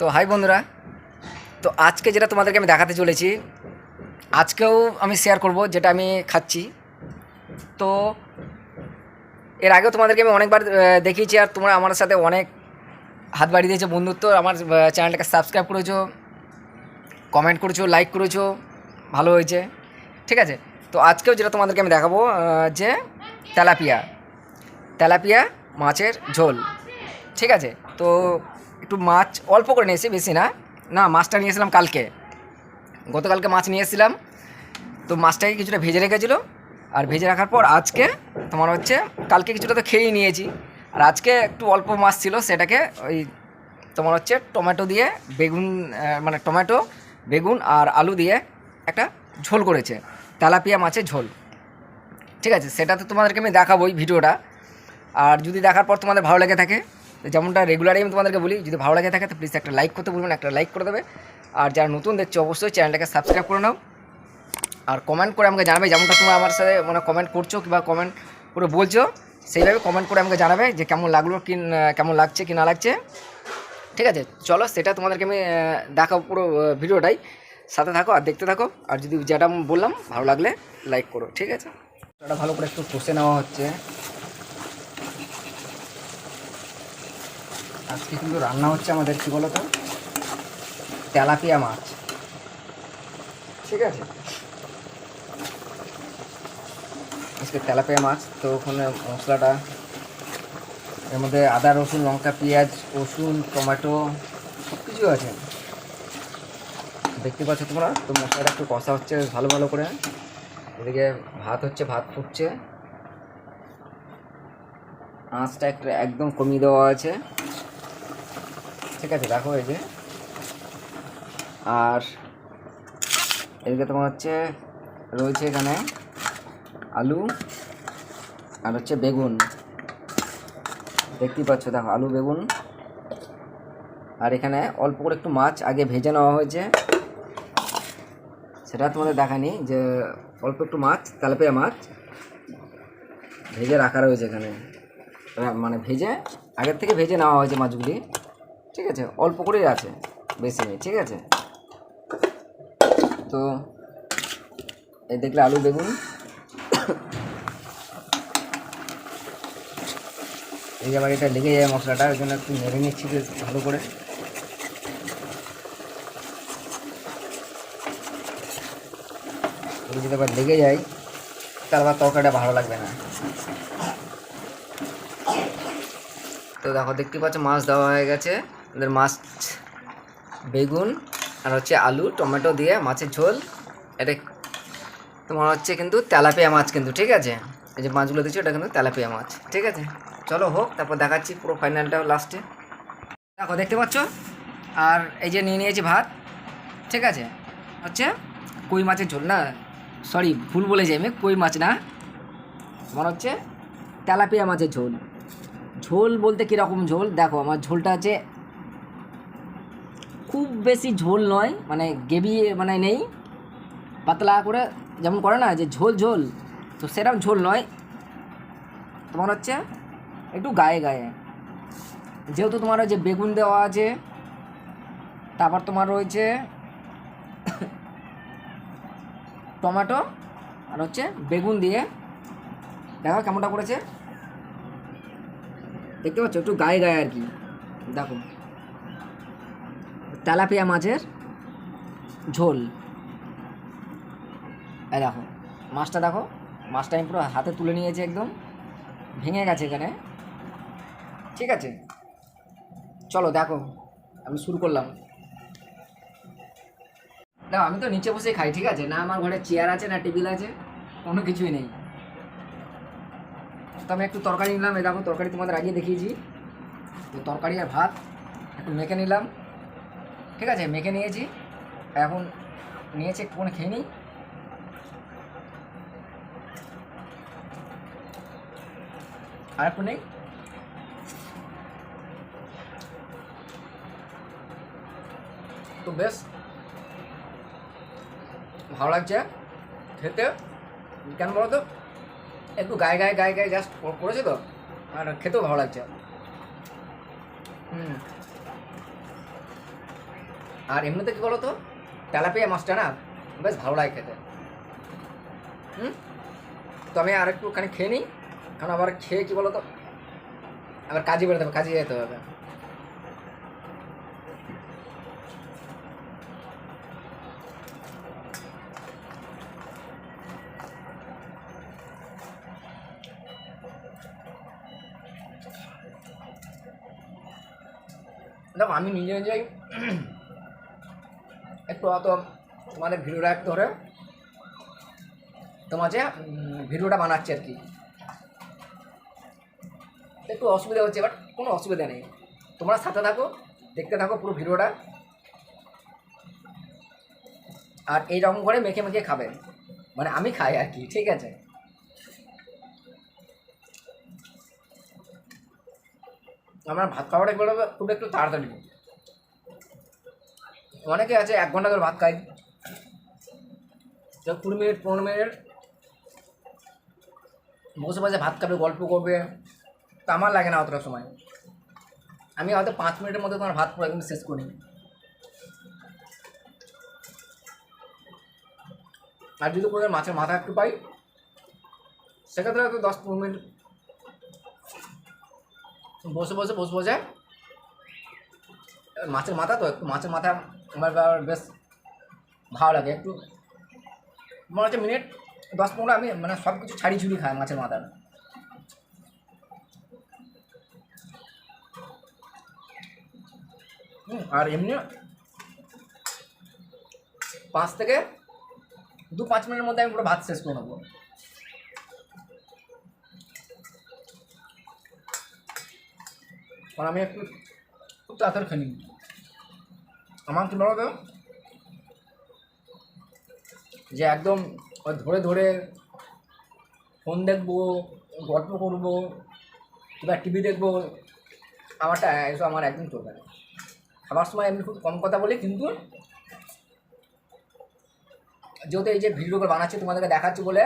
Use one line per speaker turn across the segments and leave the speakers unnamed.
তো হাই বন্ধুরা, তো আজকে যেটা তোমাদেরকে আমি দেখাতে চলেছি, আজকেও আমি শেয়ার করব যেটা আমি খাচ্ছি। তো এর আগেও তোমাদেরকে আমি অনেকবার দেখিয়েছি আর তোমরা আমার সাথে অনেক হাত বাড়িয়ে দিয়েছ বন্ধুত্ব। আমার চ্যানেলটাকে সাবস্ক্রাইব করেছ কমেন্ট করেছ লাইক করেছ, ভালো হয়েছে। ঠিক আছে? তো আজকেও যেটা তোমাদেরকে আমি দেখাবো যে তেলাপিয়া। তেলাপিয়া মাছের ঝোল। ঠিক আছে? তো একটু মাছ অল্প করে নিয়েছি, বেশি না। না, মাছটা নিয়েছিলাম কালকে। গতকালকে মাছ নিয়ে এসেছিলাম। তো মাছটাকে কিছুটা ভেজে রেখেছিলো আর ভেজে রাখার পর আজকে তোমার হচ্ছে, কালকে কিছুটা তো খেয়েই নিয়েছি। আর আজকে একটু অল্প মাছ ছিল, সেটাকে ওই তোমার হচ্ছে টমেটো দিয়ে বেগুন মানে টমেটো, বেগুন আর আলু দিয়ে একটা ঝোল করেছে। তেলাপিয়া মাছের ঝোল। ঠিক আছে, সেটা তো তোমাদেরকে আমি দেখাবোই ভিডিওটা। আর যদি দেখার পর তোমাদের ভালো লেগে থাকে যেমনটা রেগুলারই আমি তোমাদেরকে বলি, যদি ভালো লাগে থাকে, তো প্লিজ একটা লাইক করতে বলবেন একটা লাইক করে দেবে। আর যারা নতুন দেখছ, অবশ্যই চ্যানেলটাকে সাবস্ক্রাইব করে নাও। আর কমেন্ট করে আমাকে জানাবে যেমনটা তোমরা আমার সাথে মানে কমেন্ট করছ কিংবা কমেন্ট করে বলছো, সেইভাবে কমেন্ট করে আমাকে জানাবে যে কেমন লাগল, কি কেমন লাগছে, কি না লাগছে। ঠিক আছে, চলো সেটা তোমাদেরকে আমি দেখাবো পুরো ভিডিওটাই। সাথে থাকো আর দেখতে থাকো। আর যদি যেটা বললাম, ভালো লাগলে লাইক করো। ঠিক আছে? ভালো করে একটু কষে নেওয়া হচ্ছে। আজকে কিন্তু রান্না হচ্ছে আমাদের, কী বলো তো তেলাপিয়া মাছ। ঠিক আছে? আজকে তেলাপিয়া মাছ, তো ওখানে মশলাটা, এর মধ্যে আদা, রসুন, লঙ্কা, পেঁয়াজ, রসুন, টমেটো সব কিছু আছে। দেখতে পাচ্ছ তোমরা? তো মশলাটা একটু কষা হচ্ছে, ভালো ভালো করে। এদিকে ভাত হচ্ছে, ভাত ফুটছে। আঁচটা একটু একদম কমিয়ে দেওয়া আছে। ঠিক আছে দেখো এই যে। আর এদিকে তোমার হচ্ছে রয়েছে এখানে আলু আর হচ্ছে বেগুন। দেখতেই পাচ্ছ, দেখো, আলু, বেগুন। আর এখানে অল্প করে একটু মাছ আগে ভেজে নেওয়া হয়েছে। সেটা তোমাদের দেখানি যে অল্প একটু মাছ, তেলাপিয়া মাছ ভেজে রাখা রয়েছে এখানে। মানে ভেজে আগের থেকে ভেজে নেওয়া হয়েছে মাছগুলি। ঠিক আছে, অল্প করেই আছে, বেশি নেই, ঠিক আছে? তো, এই দেখলে আলু, বেগুন। এই আবার এটা লেগে যায় মশলাটা, ওই জন্য একটু নেড়ে নিচ্ছি ভালো করে। যদি আবার লেগে যায়, তাহলে আবার তরকারিটা ভালো লাগবে না। তো দেখো, দেখতে পাচ্ছ, মাছ দেওয়া হয়ে গেছে। আমাদের মাছ বেগুন আর হচ্ছে আলু, টমেটো দিয়ে মাছের ঝোল। এটা তোমার হচ্ছে কিন্তু তেলাপিয়া মাছ কিন্তু, ঠিক আছে? এই যে মাছগুলো দিচ্ছি, ওটা কিন্তু তেলাপিয়া মাছ, ঠিক আছে? চলো হোক, তারপর দেখাচ্ছি পুরো ফাইনালটা লাস্টে দেখো, দেখতে পাচ্ছ? আর এই যে নিয়ে নিয়েছি ভাত, ঠিক আছে? হচ্ছে কই মাছের ঝোল না? সরি ভুল বলেছি আমি, কই মাছ না? তোমার হচ্ছে তেলাপিয়া মাছের ঝোল। ঝোল বলতে কীরকম ঝোল? দেখো, আমার ঝোলটা আছে খুব বেশি ঝোল নয় মানে গেবি মানে নেই। পাতলা করে যেমন করে না, যে ঝোল ঝোল, তো সেরকম ঝোল নয়। তোমার হচ্ছে একটু গায়ে গায়ে। যেহেতু তোমার যে বেগুন দেওয়া আছে, তারপর তোমার রয়েছে টমেটো আর হচ্ছে বেগুন দিয়ে। দেখো কেমনটা করেছে। দেখতে পাচ্ছ? একটু গায়ে গায়ে আর কি। দেখো। তেলাপিয়া মাছের ঝোল। এই দেখো, মাছটা দেখো, মাছটা আমি পুরো হাতে তুলে নিয়েছি একদম। ভেঙে গেছে এখানে। ঠিক আছে? চলো, দেখো, আমি শুরু করলাম। দেখো, আমি তো নিচে বসে খাই, ঠিক আছে? না আমার ঘরে চেয়ার আছে, না টেবিল আছে, কোনো কিছুই নেই। তো আমি একটু তরকারি নিলাম, এই দেখো, তরকারি তোমাদের আগে দেখিয়েছি। তো তরকারি আর ভাত, একটু মেখে নিলাম। ঠিক আছে, মেখে নিয়েছি। এখন নিয়েছি, একটুখানি খেয়ে নিই। আর একটু নেই? তো বেশ। ভালো লাগছে খেতে। কেন বলো তো একটু গায়ে গায়ে গায়ে গায়ে জাস্ট করেছে তো। আর খেতেও ভালো লাগছে। হুম। আর এমনিতে কী বলো তো তেলাপিয়া মাছটা না বেশ ভালো লাগে খেতে। হুম? তো আমি আর একটুখানি খেয়ে নিই। কারণ আবার খেয়ে কী বলো তো আবার কাজে বেরোতে হবে, কাজে যেতে হবে। দেখো, আমি নিজে নিজেই অত তোমাদের ভিডিওটা একটু ধরে উম, ভিডিওটা বানাচ্ছি আর কি। একটু অসুবিধা হচ্ছে বাট কোনো অসুবিধা নেই। তোমরা সাথে থাকো দেখতে থাকো পুরো ভিডিওটা। আর এইরকম করে মেখে মেখে খাবে। মানে আমি খাই আর কি ঠিক আছে? আমার ভাত খাওয়াটা একটু খুব একটু তাড়াতাড়ি অনেকে আছে, এক ঘণ্টা ধরে ভাত খাই। তো কুড়ি মিনিট, পনেরো মিনিট। বসে বসে ভাত খাবে, গল্প করবে। তা আমার লাগে না অতটা সময়। আমি হয়তো পাঁচ মিনিটের মধ্যে তোমার ভাত পুরো একদম শেষ করি। আর যদি কোনো মাছের মাথা একটু পাই, সেক্ষেত্রে হয়তো দশ পনেরো মিনিট। বসে বসে বসে বসে মাছের মাথা তো, একটু মাছের মাথা আমার বেশ ভালো লাগে। একটু মনে হচ্ছে মিনিট দশ পনেরো আমি মানে সব কিছু ছাড়ি ছুড়ি খাই মাছের মাথা। আর এমনি পাঁচ থেকে দু পাঁচ মিনিটের মধ্যে আমি পুরো ভাত শেষ করে নেব। আমি একটু তাড়াতাড়ি খাই নিই আমার কী বলো তো যে একদম ধরে ধরে ফোন দেখব, গল্প করব, কিংবা টিভি দেখব আমারটা এসব আমার একদম চলবে না। খাবার সময় আমি খুব কম কথা বলি, কিন্তু যেহেতু এই যে ভিডিওগুলো বানাচ্ছি, তোমাদেরকে দেখাচ্ছি বলে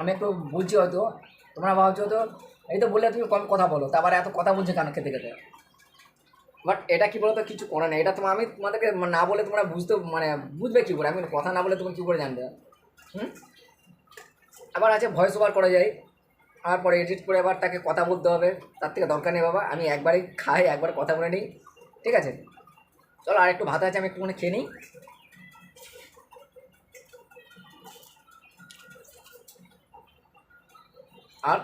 আমি একটু বলছি হয়তো, তোমরা ভাবছ তো এই তো বললে তুমি কম কথা বলো তারপরে এত কথা বলছো কেন খেতে খেতে? বাট এটা কি বলতো, কিছু করে না এটা তোমার আমি তোমাদেরকে না বলে তোমরা বুঝতে মানে বুঝবে কী করে? আমি কথা না বলে তুমি কী করে জানবে? হুম? আবার আছে ভয়েস ওভার করা যায়। আর পরে এডিট করে আবার তাকে কথা বলতে হবে। তার থেকে দরকার নেই বাবা, আমি একবারই খাই, একবার কথা বলে নিই। ঠিক আছে? চলো, আর একটু ভাত আছে, আমি একটুখানি খেয়ে নিই। আর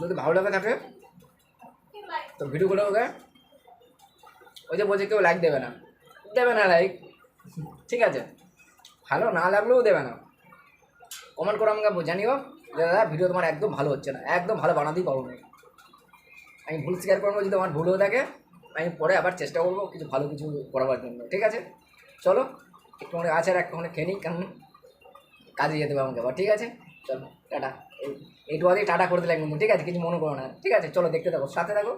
যদি ভালো লাগে থাকে, তো ভিডিওগুলোকে ওই যে বলছে কেউ লাইক দেবে না। দেবে না লাইক ঠিক আছে? ভালো না লাগলেও দেবে না। কমেন্ট করে আমাকে জানিও। দাদা ভিডিও তোমার একদম ভালো হচ্ছে না। একদম ভালো বানাতেই পারব না। আমি ভুল স্বীকার করব, যদি আমার ভুল হয়ে থাকে, আমি পরে আবার চেষ্টা করব কিছু ভালো কিছু করাবার জন্য। ঠিক আছে? চলো একটুখানি আছে আর একটুখানি খেয়ে নিই, কেমন? কাজে যেতে হবে আমাকে আবার, ঠিক আছে? চলো, টাটা। এই এইটুকু টাটা করে দিলাম ঠিক আছে? কিছু মনে করো না। ঠিক আছে? চলো, দেখতে থাকো, সাথে থাকো।